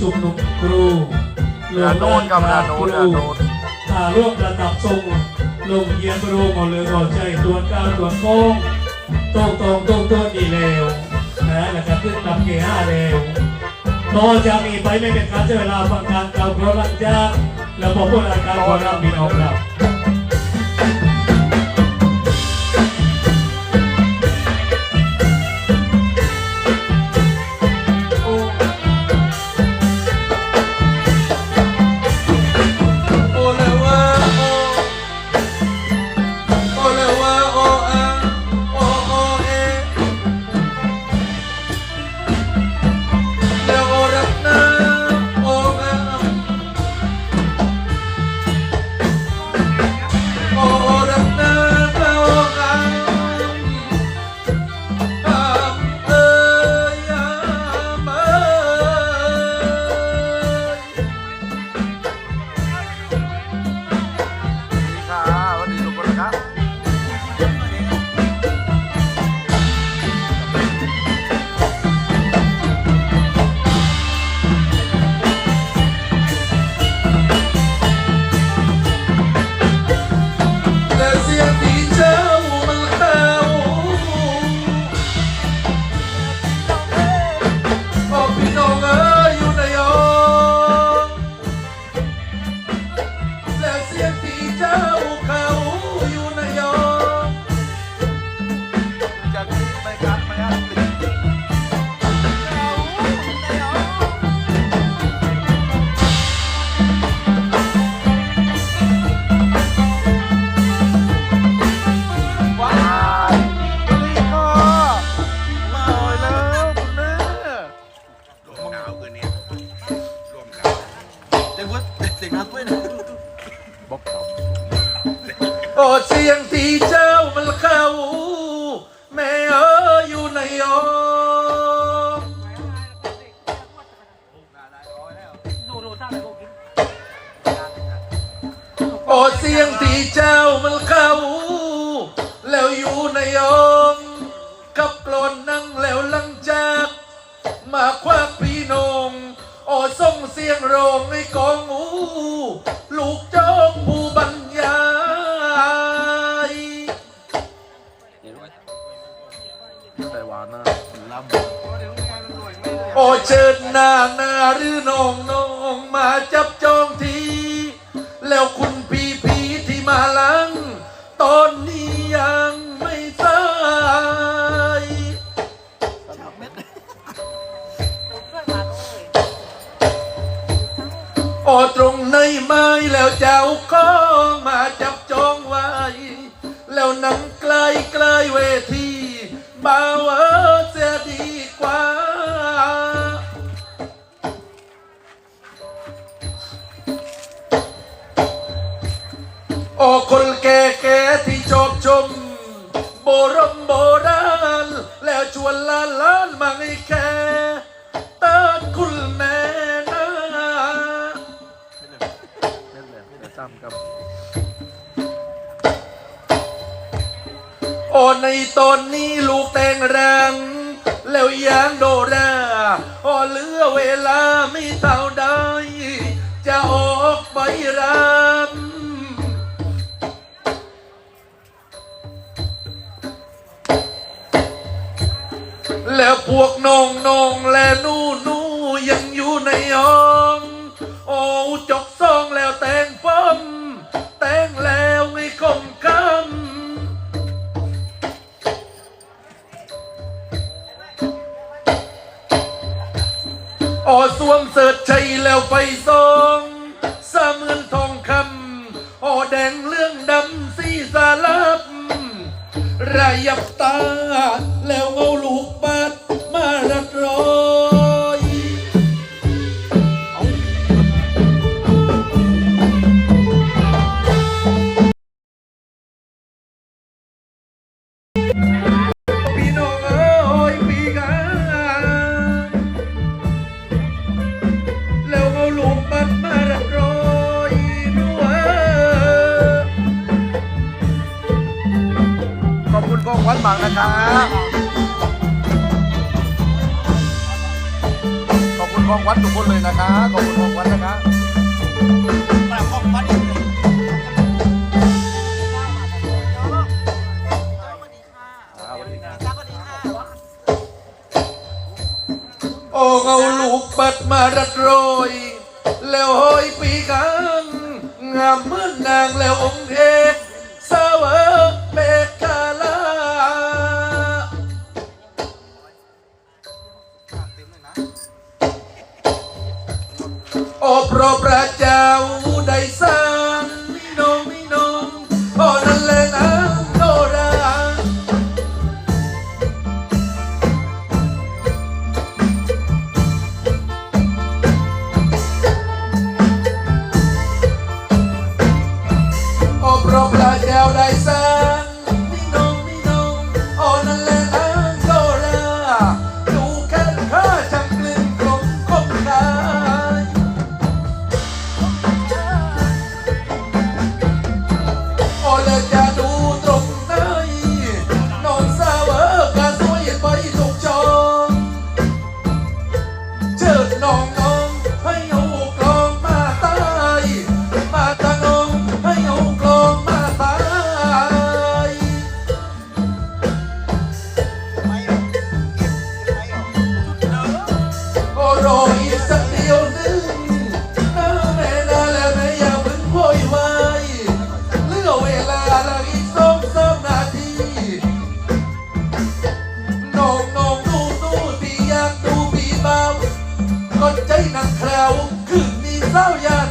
ชุมนุมครูเรือโน้นครับเรือโน้นเรือโน้นอ่าร่วมระดับทรงลงเยียนบรูหมดเลยก่อนใจตรวจการตรวจโค้งตรงตรงตรงตัวดีแล้วนะแล้วก็ขึ้นลำเกียร์ห้าแล้วต่อจะมีไปไม่เป็นการใช้เวลาฟังการกล่าวโปรลังจากแล้วบอกว่ารายการโปรลังมีน้องครับ เด็กนัดด้วยนะบอกต่อโอ้เสียงที่เจ้ามันเข้า แม่เอออยู่ในยอโอ้เสียงที่เจ้ามันเข้า แต่ว่าน่าลำโอ้เชิญนางนาหรือน้องน้องมาจับจองที แล้วคุณพี่พี่ที่มาหลัง ตอนนี้ยังไม่สายโอ้ตรงในไม้แล้วเจ้าก็มาจับจองไว้ แล้วนั่งใกล้ใกล้เวที บ่าวเออเสียดีกว่า โอ้คนแก่แก่ที่ชอบชมโบรมโบราณแล้วชวนลานลานมาให้แค่เติร์ดคุณแม่นะเล่นเลยแต่จำกับ โอ้ในตอนนี้ลูกแต่งรัง แล้วยางโดราโอ้เหลือเวลาไม่เท่าใด จะออกไปรำแล้วพวกน้องน้องและนูหนูยังอยู่ในห้อง โอ้จกซองแล้วแต่งำโอ้สวมเสิร์ชชัยแล้วไฟซองสามเงินทองคำโอ้แดงเรื่องดำสีสาลับระยับตาแล้วเอาลูกปัด กองวันหมังนะครับขอบคุณกของวัดทุกคนเลยนะคะขอบคุณของวัดนะคะโอ้เอาลูกปัดมารัดโรย แล้วห้อยปีกันงามเหมือนนางแล้วองค์เอก โอ้พระพระเจ้าได้สร้างพี่น้องพี่น้อโนั่นแหละนะโนราโอ้พระพระเจ้าได้สร้าง Oh yeah.